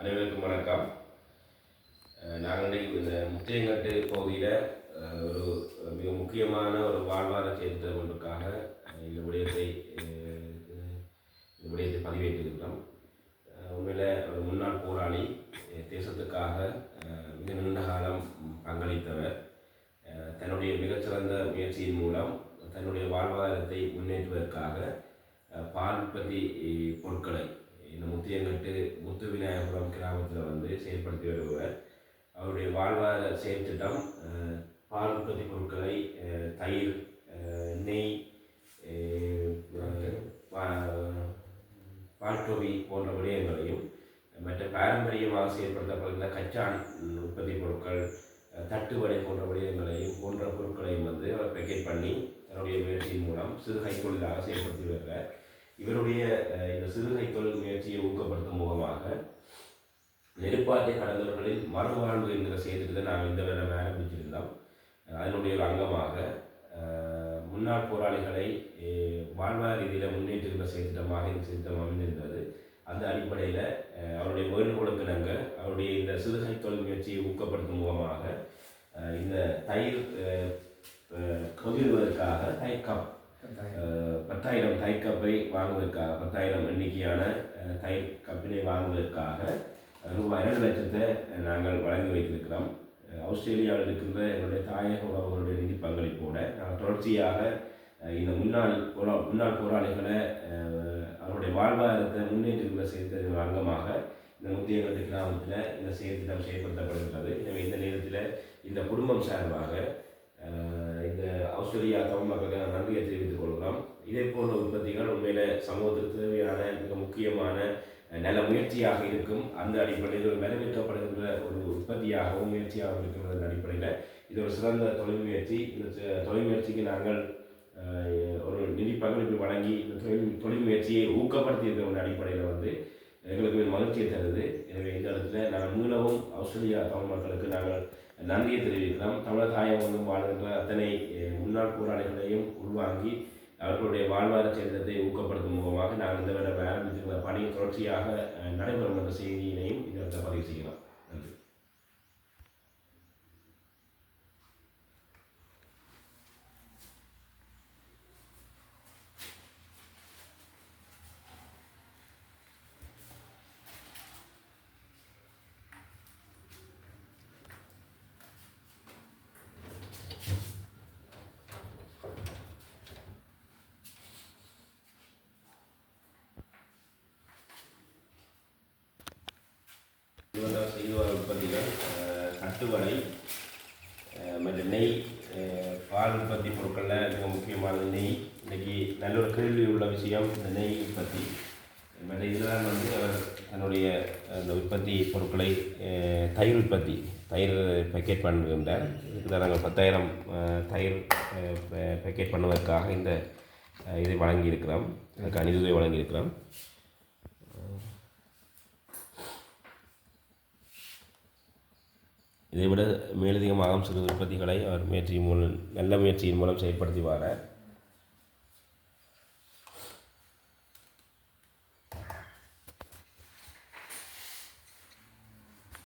அனைவருக்கும் வணக்கம். நாங்கள் இன்றைக்கு இந்த முத்தியங்கட்டு பகுதியில் ஒரு மிக முக்கியமான ஒரு வாழ்வாதார சேர்த்து ஒன்றுக்காக இந்த விடயத்தை இந்த விடயத்தை பதிவேற்றிருக்கிறோம். உண்மையில் ஒரு முன்னாள் போராளி தேசத்துக்காக மிக நீண்ட காலம் பங்களித்தவர். தன்னுடைய மிகச்சிறந்த முயற்சியின் மூலம் தன்னுடைய வாழ்வாதாரத்தை முன்னேற்றுவதற்காக பால் உற்பத்தி பொருட்கள் முத்து விநாயகபுரம் கிராமத்தில் வந்து செயல்படுத்தி வருபவர். அவருடைய வாழ்வாதார செயற்திட்டம் அஹ், பால் உற்பத்தி பொருட்களை தயிர் நெய் அஹ், பா- பால்டோவி போன்ற விடயங்களையும் மற்ற பாரம்பரியமாக செயல்படுத்தப்படுகிற கச்சான் உற்பத்தி பொருட்கள் தட்டுவடை போன்ற விடயங்களையும் போன்ற பொருட்களையும் வந்து அவர் பேக்கெட் பண்ணி தன்னுடைய முயற்சியின் மூலம் சிறு கைத்தொழிலாக செயல்படுத்தி வருகிறார். இவருடைய இந்த சிறு கைத்தொழில் முயற்சியை ஊக்கப்படுத்தும் முகமாக நெருப்பாற்றை கடந்தவர்களின் மறுவாழ்வு என்கிற செய்திட்டு நாங்கள் இந்த வருடம் ஆரம்பிச்சிருந்தோம். அதனுடைய ஒரு அங்கமாக முன்னாள் போராளிகளை அஹ், வாழ்வாதார ரீதியில் முன்னேற்றுகிற செயற்திட்டமாக இந்த திட்டம் அமைந்திருந்தது. அந்த அடிப்படையில் அவருடைய வேண்டுகோளுக்கு நாங்கள் அவருடைய இந்த சிறுகை தொழில் முயற்சியை ஊக்கப்படுத்தும் முகமாக இந்த தயிர் கப் அஹ், பத்தாயிரம் தயிர் கப்பை வாங்குவதற்காக பத்தாயிரம் எண்ணிக்கையான தை தயிர் கப்பினை வாங்குவதற்காக ரூபாய் இரண்டு லட்சத்தை நாங்கள் வழங்கி வைத்திருக்கிறோம். ஆஸ்திரேலியாவில் இருக்கின்ற எங்களுடைய தாயக உறவுகளுடைய நிதி பங்களிப்போட நாங்கள் தொடர்ச்சியாக இந்த முன்னாள் போரா முன்னாள் போராளிகளை அவருடைய வாழ்வாதாரத்தை முன்னேற்றுகிற செயற்திட்டத்தின் அங்கமாக இந்த முத்தியங்கட்டு கிராமத்தில் இந்த செயற்திட்டம் செயல்படுத்தப்படுகிறது எனவே இந்த நேரத்தில் இந்த குடும்பம் சார்பாக இந்த ஆஸ்திரேலியா தமிழ் நன்றியை தெரிவித்துக் கொள்கிறோம். இதே போன்ற உற்பத்திகள் உண்மையில சமூகத்துக்கு தேவையான மிக முக்கியமான நல்ல முயற்சியாக இருக்கும். அந்த அடிப்படையில் ஒரு வரவேற்கப்படுகின்ற ஒரு உற்பத்தியாகவும் முயற்சியாகவும் இருக்கின்ற அடிப்படையில் இது ஒரு சிறந்த தொழில் முயற்சி இந்த தொழில் முயற்சிக்கு நாங்கள் ஒரு நிதி பங்களிப்பு வழங்கி இந்த தொழில் தொழில் முயற்சியை ஊக்கப்படுத்தி இருக்கிற அடிப்படையில் வந்து எங்களுக்கு மகிழ்ச்சியை தருது. எனவே இந்த இடத்துல நாங்கள் மீளவும் ஆஸ்திரேலியா தமிழ் மக்களுக்கு நாங்கள் நன்றியை தெரிவிக்கிறோம். தமிழர் தாயம் வந்து வாழ்கின்ற அத்தனை முன்னாள் போராளிகளையும் உள்வாங்கி அவர்களுடைய வாழ்வார சேதத்தை ஊக்கப்படுத்தும் முகமாக நாங்கள் இந்த வருடம் ஆரம்பித்திருக்கிற பணி தொடர்ச்சியாக நடைபெறும் என்ற செய்தியினையும் இந்த பதிவு செய்யலாம் வர மற்ற மற்றும் நெய் பால் உற்பத்தி பொருட்களில் மிக முக்கியமானது நெய். இன்றைக்கி நல்ல ஒரு கேள்வி உள்ள விஷயம் இந்த நெய் உற்பத்தி. மற்ற இதெல்லாம் வந்து அவர் தன்னுடைய அந்த உற்பத்தி பொருட்களை தயிர் உற்பத்தி தயிர் பேக்கெட் பண்ணுகின்றார் இதுக்கு தான் நாங்கள் பத்தாயிரம் தயிர் பேக்கெட் பண்ணுவதற்காக இந்த இதை வழங்கியிருக்கிறோம். அதுக்கு அணிதுதை வழங்கியிருக்கிறோம். இதைவிட மேலதிகமாக சிறு உற்பத்திகளை அவர் முயற்சியின் மூலம் நல்ல முயற்சியின் மூலம் செயல்படுத்தி வரார்.